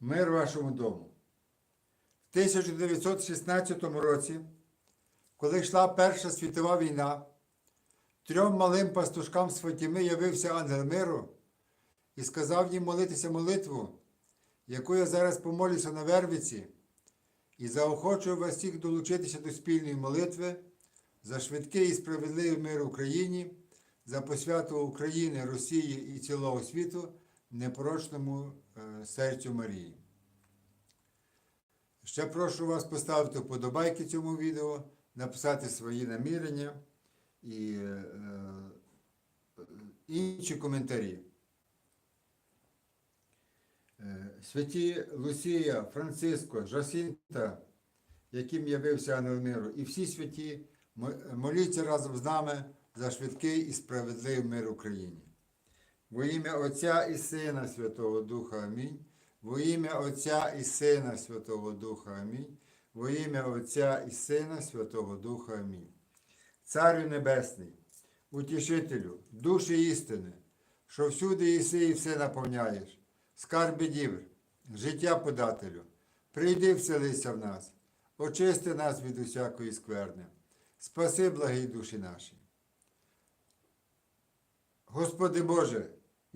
Мир вашому дому. В 1916 році, коли йшла Перша світова війна, трьом малим пастушкам з явився ангел миру і сказав їм молитися молитву, яку я зараз помолюся на Вервиці, і заохочую вас всіх долучитися до спільної молитви за швидкий і справедливий мир Україні, за посвяту України, Росії і цілого світу непорочному е, серцю Марії. Ще прошу вас поставити вподобайки цьому відео, написати свої намірення і е, е, інші коментарі. Святі Лусія, Франциско, Жасінта, яким явився ангел миру, і всі святі моліться разом з нами за швидкий і справедливий мир Україні. Во ім'я Отця і Сина Святого Духа Амінь. Во ім'я Отця і Сина Святого Духа Амінь. Во ім'я Отця і Сина Святого Духа Амінь. Царю Небесний, утішителю, душі істини, що всюди єси і все наповняєш, скарби дівр, життя подателю, прийди вселися в нас, очисти нас від усякої скверни, спаси благі душі наші. Господи Боже,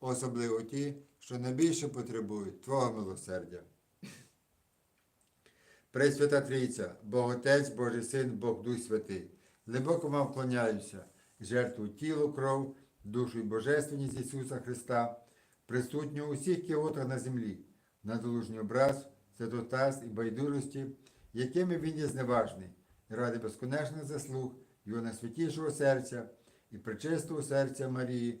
особливо ті, що найбільше потребують Твого милосердя. Пресвята Трійця, Бог Отець, Божий Син, Бог Дух Святий, глибоко вам вклоняюся, жертву тілу, кров, душу і божественність Ісуса Христа, присутню у всіх кіотах на землі, надолужній образ, святотаз і байдужості, якими він є зневажний, ради безконечних заслуг Його найсвятішого серця і причистого серця Марії,